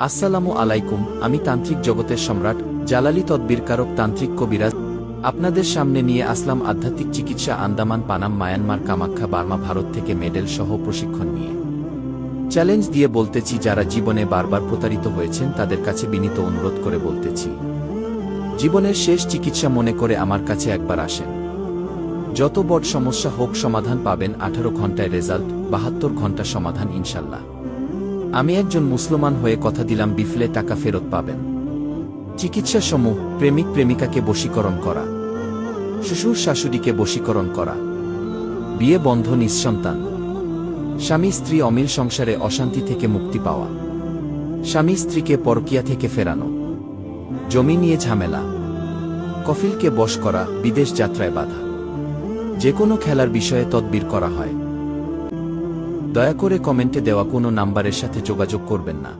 আসসালামু আলাইকুম, আমি তান্ত্রিক জগতের সম্রাট, জালালি তদ্বিরকারক তান্ত্রিক কবিরাজ। আপনাদের সামনে নিয়ে আসলাম আধ্যাত্মিক চিকিৎসা আন্দামান, পানাম, মায়ানমার, কামাখ্যা, বার্মা, ভারত থেকে মেডেল সহ প্রশিক্ষণ নিয়ে। চ্যালেঞ্জ দিয়ে বলতেছি, যারা জীবনে বারবার প্রতারিত হয়েছেন, তাদের কাছে বিনীত অনুরোধ করে বলতেছি। জীবনের শেষ চিকিৎসা মনে করে আমার কাছে একবার আসেন। যত বড় সমস্যা হোক সমাধান পাবেন, আঠারো ঘন্টায় রেজাল্ট, বাহাত্তর ঘণ্টা সমাধান ইনশাল্লাহ। আমি একজন মুসলমান হয়ে কথা দিলাম, বিফলে টাকা ফেরত পাবেন। চিকিৎসা সমূহ প্রেমিক প্রেমিকাকে বশীকরণ করা। শ্বশুর শাশুড়িকে বশীকরণ করা। বিয়ে বন্ধ, নিঃসন্তান। স্বামী, স্ত্রী অমিল সংসারে অশান্তি থেকে মুক্তি পাওয়া। স্বামী, স্ত্রীকে পরকিয়া থেকে ফেরানো। জমি নিয়ে ঝামেলা। কফিলকে বশ করা, বিদেশ যাত্রায় বাধা। যে কোনো খেলার বিষয়ে তদবির করা হয়। দয়া করে কমেন্টে দেওয়া কোনো নাম্বারের সাথে যোগাযোগ করবেন না।